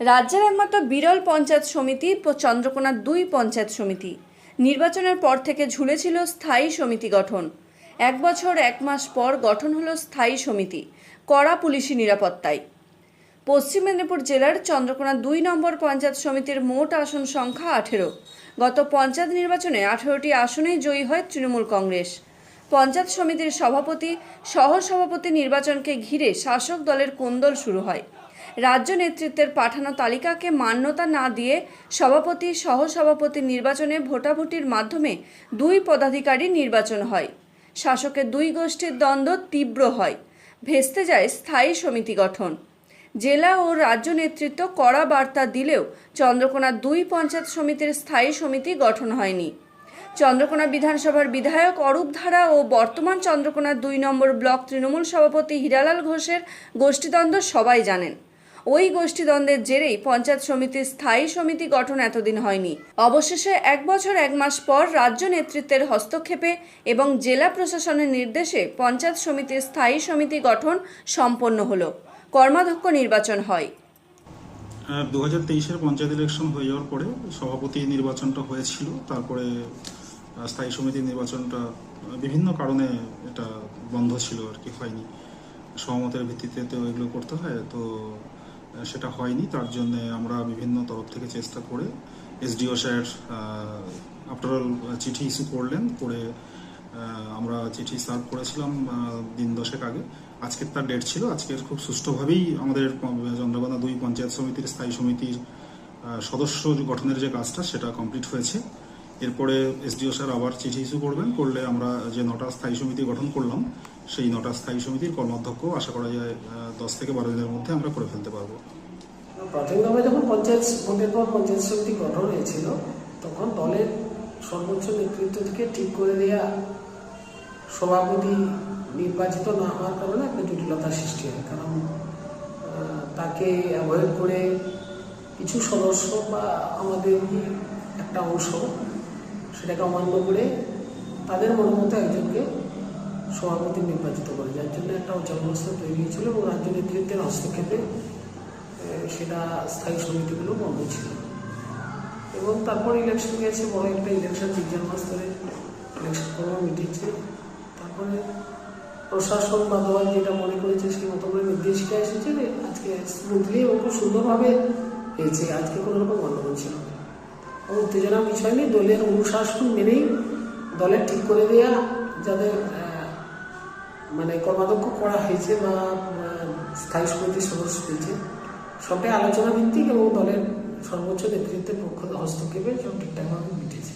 রাজ্যের একমাত্র বিরল পঞ্চায়েত সমিতি চন্দ্রকোনা দুই পঞ্চায়েত সমিতি। নির্বাচনের পর থেকে ঝুলেছিল স্থায়ী সমিতি গঠন। এক বছর এক মাস পর গঠন হলো স্থায়ী সমিতি, কড়া পুলিশি নিরাপত্তায়। পশ্চিম মেদিনীপুর জেলার চন্দ্রকোনা দুই নম্বর পঞ্চায়েত সমিতির মোট আসন সংখ্যা আঠেরো। গত পঞ্চায়েত নির্বাচনে আঠেরোটি আসনেই জয়ী হয় তৃণমূল কংগ্রেস। পঞ্চায়েত সমিতির সভাপতি সহ সভাপতি নির্বাচনকে ঘিরে শাসক দলের কোন্দল শুরু হয়। রাজ্য নেতৃত্বের পাঠানো তালিকাকে মান্যতা না দিয়ে সভাপতি সহ সভাপতি নির্বাচনে ভোটাভুটির মাধ্যমে দুই পদাধিকারী নির্বাচন হয়। শাসকের দুই গোষ্ঠীর দ্বন্দ্ব তীব্র হয়। ভেস্তে যায় স্থায়ী সমিতি গঠন। জেলা ও রাজ্য নেতৃত্ব কড়া বার্তা দিলেও চন্দ্রকোনা দুই পঞ্চায়েত সমিতির স্থায়ী সমিতি গঠন হয়নি। চন্দ্রকোনা বিধানসভার বিধায়ক অরূপ ধারা ও বর্তমান চন্দ্রকোনা দুই নম্বর ব্লক তৃণমূল সভাপতি হীরালাল ঘোষের গোষ্ঠীদ্বন্দ্ব সবাই জানেন। ওই গোষ্ঠীদ্বন্দ্বের জেরেই পঞ্চায়েত সমিতির স্থায়ী সমিতি গঠন এতদিন হয়নি। অবশেষে এক বছর এক মাস পর রাজ্য নেতৃত্বের হস্তক্ষেপে এবং জেলা প্রশাসনের নির্দেশে পঞ্চায়েত সমিতির স্থায়ী সমিতি গঠন সম্পন্ন হলো। কর্মাধ্যক্ষ নির্বাচন হয়। দু হাজার তেইশের পঞ্চায়েত ইলেকশন হয়ে যাওয়ার পরে সভাপতি নির্বাচনটা হয়েছিল, তারপরে স্থায়ী সমিতি নির্বাচনটা বিভিন্ন কারণে এটা বন্ধ ছিল আর কি, হয়নি। সহমতের ভিত্তিতে তো এগুলো করতে হয়, তো সেটা হয়নি, তার জন্য আমরা বিভিন্ন তরফ থেকে চেষ্টা করে এসডিও স্যার আফটার অল চিঠি ইস্যু করলেন, করে আমরা চিঠি সার্ভ করেছিলাম দিন দশেক আগে। আজকের তার ডেট ছিল, আজকের খুব সুষ্ঠুভাবেই আমাদের চন্দ্রকোনা দুই পঞ্চায়েত সমিতির স্থায়ী সমিতির সদস্য গঠনের যে কাজটা, সেটা কমপ্লিট হয়েছে। এরপরে এসডিও স্যার আবার চিঠি ইস্যু করবেন, করলে আমরা যে নটা স্থায়ী সমিতি গঠন করলাম, সেই নটা স্থায়ী সমিতির কর্মাধ্যক্ষ আশা করা যায় দশ থেকে বারো দিনের মধ্যে আমরা করে ফেলতে পারব। প্রাথমিকভাবে যখন পঞ্চায়েত ভোটের পর পঞ্চায়েত সমিতি গঠন হয়েছিল, তখন দলের সর্বোচ্চ নেতৃত্ব থেকে ঠিক করে দেওয়া সভাপতি নির্বাচিত না হওয়ার কারণে একটা জটিলতার সৃষ্টি হয়। কারণ তাকে অ্যাভয়েড করে কিছু সদস্য বা আমাদের একটা অংশ সেটাকে অমান্য করে তাদের মনোমতো একজনকে সভাপতি নির্বাচিত করে, যার জন্য একটা অচলাবস্থা তৈরি হয়েছিল এবং রাজ্য নেতৃত্বের হস্তক্ষেপে সেটা স্থায়ী সমিতিগুলো বন্ধ ছিল। এবং তারপর ইলেকশন গেছে, বড় একটা ইলেকশন তিন চার মাস ধরে ইলেকশন পর্ব মিটেছে তারপরে প্রশাসন বা দল যেটা মনে করেছে, সেই মতো করে নির্দেশিকা এসেছে যে আজকে স্মুথলি এবং খুব সুন্দরভাবে হয়েছে, আজকে কোনো রকম গণ্ডগোল ছিল না। উত্তেজনা বিষয় নেই দলের অনুশাসন মেনেই দলের ঠিক করে দেওয়া যাদের মানে কর্মাধ্যক্ষ করা হয়েছে বা স্থায়ী সমিতির সদস্য হয়েছে, সবটাই আলোচনা ভিত্তিক এবং দলের সর্বোচ্চ নেতৃত্বের পক্ষ হস্তক্ষেপে সব ঠিকঠাকভাবে মিটেছে।